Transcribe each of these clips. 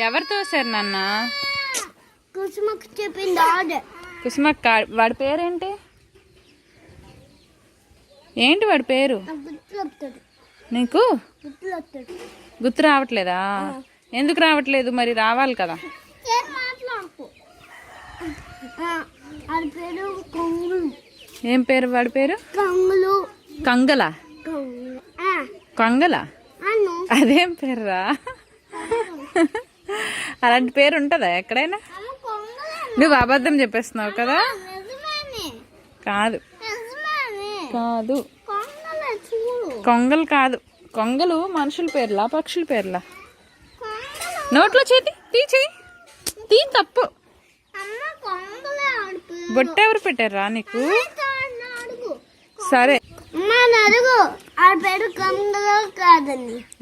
ఎవరు తోసారు నాన్న? కుసుమకు చెప్పింది కుసుమక్క వాడి పేరేంటి? ఏంటి వాడి పేరు? నాకు గుర్తు రావట్లేదా. ఎందుకు రావట్లేదు? మరి రావాలి కదా. ఏం పేరు పేరు వాడి పేరు? కంగులు. కంగల. అదేం పేరురా? అలాంటి పేరు ఉంటుందా ఎక్కడైనా? నువ్వు అబద్ధం చెప్పేస్తున్నావు కదా? కాదు. కాదు. కొంగలే కాదు. కొంగలు మనుషుల పేర్లా పక్షుల పేర్లా? నోట్లో చేతి తీ చెయ్యి తీ తప్పు. బొట్ట ఎవరు పెట్టారా నీకు? సరే.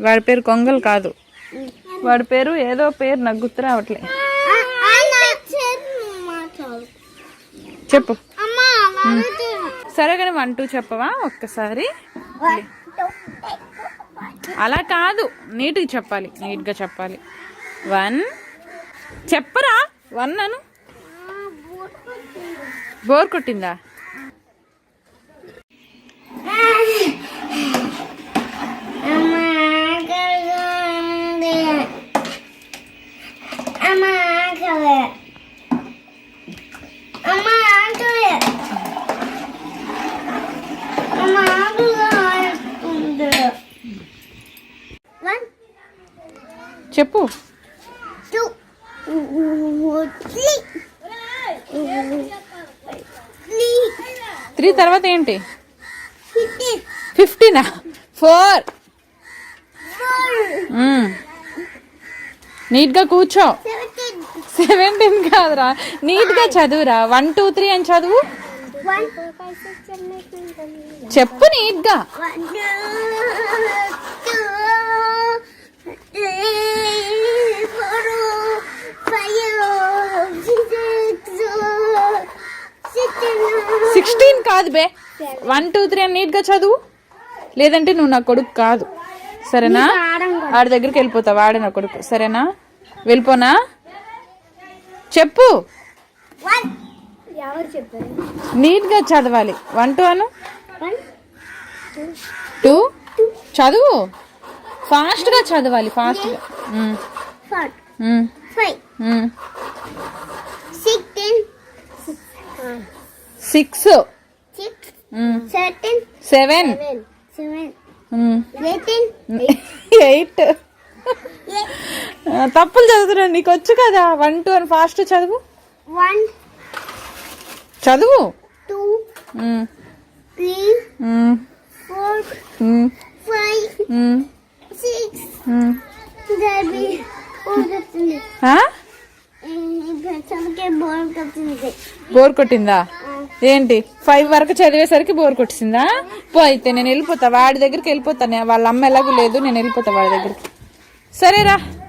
వాడి పేరు కొంగలు కాదు. వాడి పేరు ఏదో పేరు నాకు గుర్తు రావట్లే చెప్పు. సరే కానీ వన్ టూ చెప్పవా? ఒక్కసారి. అలా కాదు. నీట్గా చెప్పాలి. నీట్గా చెప్పాలి. వన్. చెప్పరా? వన్ అను. బోర్ కొట్టిందా అమ్మ ఆకలిగా అమ్మ అమ్మ వన్. చెప్పు. టూ. త్రీ. త్రీ. త్రీ తర్వాత ఏంటి? ఫిఫ్టీన్. ఫోర్. నీట్గా కూర్చో. సెవెంటీన్ కాదురా. నీట్గా చదువురా. వన్ టూ త్రీ అని చదువు. చెప్పు six, seven, సిక్స్టీన్ కాదు బే. వన్ టూ త్రీ అని నీట్గా చదువు. లేదంటే నువ్వు నా కొడుకు కాదు. సరేనా? ఆడి దగ్గరికి వెళ్ళిపోతావు. వాడే నా కొడుకు. సరేనా? వెళ్ళిపోనా? చెప్పు. నీట్గా చదవాలి. వన్ టూ అను. వన్ టూ చదువు. ఫాస్ట్గా చదవాలి ఫాస్ట్గా ఉమ్. సిక్స్టీన్ సిక్స్ సెవెన్ ఎయిట్ తప్పులు చదువుతున్నాను నీకు వచ్చు కదా? వన్ టూ అని ఫాస్ట్ చదువు. వన్ చదువు. Two three four five six bore కొట్టింది. ఏంటి? ఫైవ్ వరకు చదివేసరికి బోర్ కొట్టిందా? పో అయితే నేను వెళ్ళిపోతా. వాడి దగ్గరికి వెళ్ళిపోతా నే- వాళ్ళ అమ్మ ఎలాగూ లేదు నేను వెళ్ళిపోతా వాడి దగ్గరికి. సరేరా.